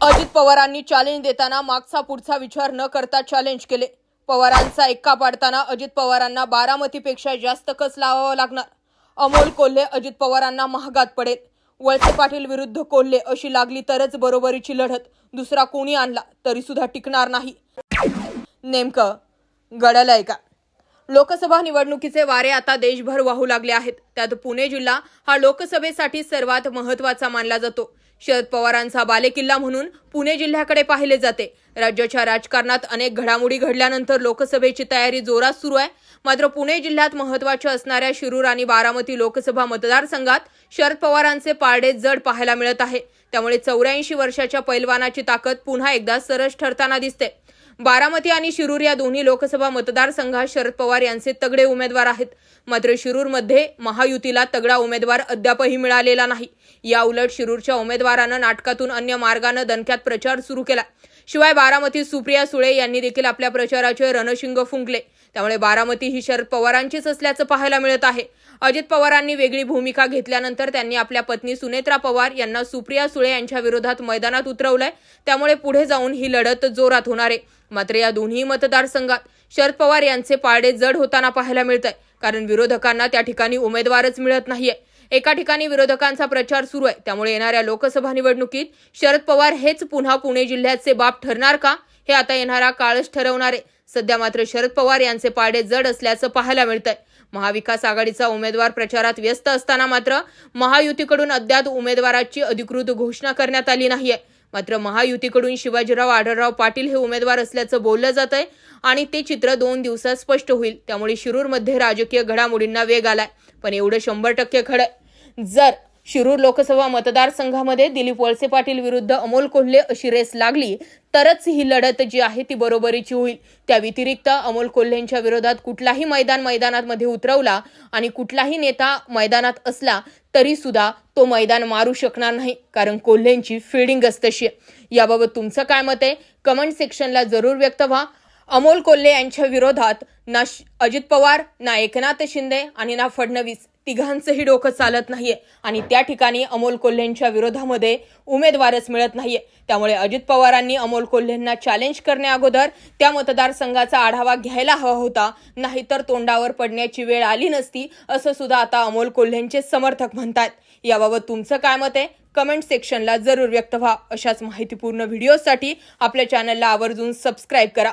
अजित पवारांनी चॅलेंज देताना मागचा पुढचा विचार न करता चॅलेंज केले. पवारांचा एक्का पाडताना अजित पवारांना बारामतीपेक्षा जास्त कस लावावा लागणार? अमोल कोल्हे अजित पवारांना महागात पडेल. वळसे पाटील विरुद्ध कोल्हे अशी लागली तरच बरोबरीची लढत. दुसरा कोणी आणला तरी सुद्धा टिकणार नाही. नेमकं घडलंय का? लोकसभा निवडणुकीचे वारे आता देशभर वाहू लागले आहेत. त्यात पुणे जिल्हा हा लोकसभेसाठी सर्वात महत्त्वाचा मानला जातो. शरद पवारांचा बालेकिल्ला म्हणून पुणे जिल्ह्याकडे पाहिले जाते. राज्याच्या राजकारणात अनेक घडामोडी घडल्यानंतर लोकसभेची तयारी जोरात सुरू आहे. मात्र पुणे जिल्ह्यात महत्त्वाच्या असणाऱ्या शिरूर आणि बारामती लोकसभा मतदारसंघात शरद पवारांचे पारडे जड पाहायला मिळत आहे. त्यामुळे चौऱ्याऐंशी वर्षाच्या पैलवानाची ताकद पुन्हा एकदा सरस ठरताना दिसते. बारामती आणि शिरूर या दोन्ही लोकसभा मतदारसंघात शरद पवार यांचे तगडे उमेदवार आहेत. मात्र शिरूरमध्ये महायुतीला तगडा उमेदवार अद्यापही मिळालेला नाही. या उलट शिरूरच्या उमेदवारानं नाटकातून अन्य मार्गानं दणक्यात प्रचार सुरू केला. शिवाय बारामती सुप्रिया सुळे यांनी देखील आपल्या प्रचाराचे रणशिंग फुंकले. त्यामुळे बारामती ही शरद पवारांचीच असल्याचं पाहायला मिळत आहे. अजित पवारांनी वेगळी भूमिका घेतल्यानंतर त्यांनी आपल्या पत्नी सुनेत्रा पवार यांना सुप्रिया सुळे यांच्या विरोधात मैदानात उतरवलंय. त्यामुळे पुढे जाऊन ही लढत जोरात होणार आहे. मात्र या दोन्ही मतदारसंघात शरद पवार यांचे पारडे जड होताना पाहायला मिळत आहे कारण विरोधकांना त्या ठिकाणी उमेदवारच मिळत नाहीये. एका ठिकाणी विरोधकांचा प्रचार सुरू आहे. त्यामुळे येणाऱ्या लोकसभा निवडणुकीत शरद पवार हेच पुन्हा पुणे जिल्ह्याचे बाप ठरणार का? हे आता येणारा काळच ठरवणार आहे. सध्या मात्र शरद पवार यांचे पाडे जड असल्याचं पाहायला मिळतंय. महाविकास आघाडीचा उमेदवार प्रचारात व्यस्त असताना मात्र महायुतीकडून अद्याप उमेदवाराची अधिकृत घोषणा करण्यात आली नाहीये. मात्र महायुतीकडून शिवाजीराव आढळराव पाटील हे उमेदवार असल्याचं बोललं जात आहे आणि ते चित्र दोन दिवसात स्पष्ट होईल. त्यामुळे शिरूरमध्ये राजकीय घडामोडींना वेग आलाय. पण एवढं शंभर टक्के खडं जर शिरूर लोकसभा मतदारसंघामध्ये दिलीप वळसे पाटील विरुद्ध अमोल कोल्हे अशी रेस लागली तरच ही लढत जी आहे ती बरोबरीची होईल. त्या व्यतिरिक्त अमोल कोल्हेंच्या विरोधात कुठलाही मैदान मैदानामध्ये उतरवला आणि कुठलाही नेता मैदानात असला तरी सुद्धा तो मैदान मारू शकणार नाही कारण कोल्हेंची फिल्डिंगच तशी आहे. याबाबत तुमचं काय मत आहे? कमेंट सेक्शनला जरूर व्यक्त व्हा. अमोल कोल्हे यांच्या विरोधात ना श- अजित पवार ना एकनाथ शिंदे आणि ना फडणवीस तिघांचंही डोकं चालत नाहीये. आणि त्या ठिकाणी अमोल कोल्हेंच्या विरोधामध्ये उमेदवारच मिळत नाहीये. त्यामुळे अजित पवारांनी अमोल कोल्हेंना चॅलेंज करण्याअगोदर त्या मतदारसंघाचा आढावा घ्यायला हवा होता. नाहीतर तोंडावर पडण्याची वेळ आली नसती असं सुद्धा आता अमोल कोल्हेंचे समर्थक म्हणतात याबाबत तुमचं काय मत आहे? कमेंट सेक्शनला जरूर व्यक्त व्हा. अशाच माहितीपूर्ण व्हिडिओसाठी आपल्या चॅनलला आवर्जून सबस्क्राईब करा.